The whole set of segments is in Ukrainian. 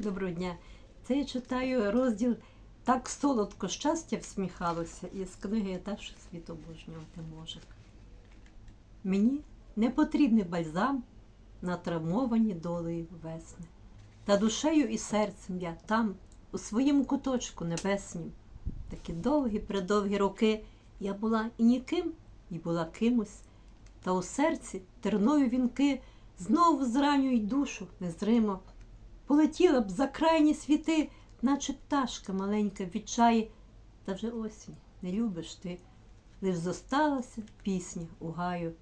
Доброго дня. Це я читаю розділ Так солодко щастя всміхалося із книги Та, що світ обожнювати може. Мені не потрібний бальзам на травмовані долею весни. Та душею і серцем я там, у своєму куточку небеснім. Такі довгі предовгі роки я була і ніким, і була кимось. Та у серці терною вінки знову зранюють душу незримо. Полетіла б за крайні світи, наче пташка маленька в відчаї. Та вже осінь не любиш ти, лиш зосталася пісня у гаю.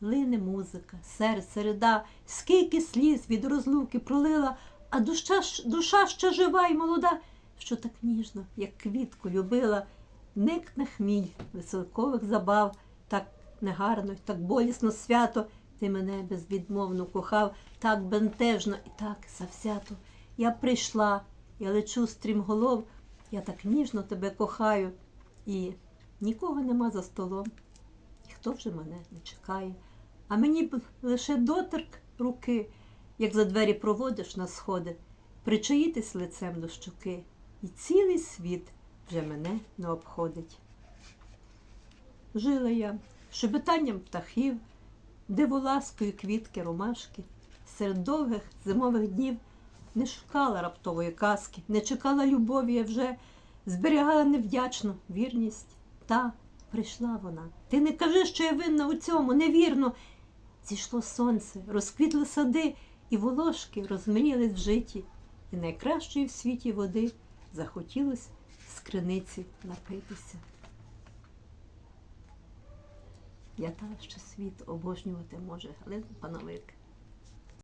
Лине музика, серце рида, скільки сліз від розлуки пролила, а душа, душа ще жива й молода, що так ніжно, як квітку любила, никне хміль веселкових забав, так негарно так болісно свято. Ти мене безвідмовно кохав, так бентежно і так завзято. Я прийшла, я лечу стрімголов, я так ніжно тебе кохаю, і нікого нема за столом. І хто вже мене не чекає? А мені б лише доторк руки, як за двері проводиш на сходи, причаїтись лицем до щоки, і цілий світ вже мене не обходить. Жила я шебетанням птахів, диволаскою квітки ромашки, серед довгих зимових днів не шукала раптової казки, не чекала любові, я вже зберігала невдячну вірність. Та прийшла вона. Ти не кажи, що я винна у цьому, невірно. Зійшло сонце, розквітли сади, і волошки розмріялись в житті, і найкращої в світі води захотілось з криниці напитися. Я та, що світ обожнювати може, але пановик.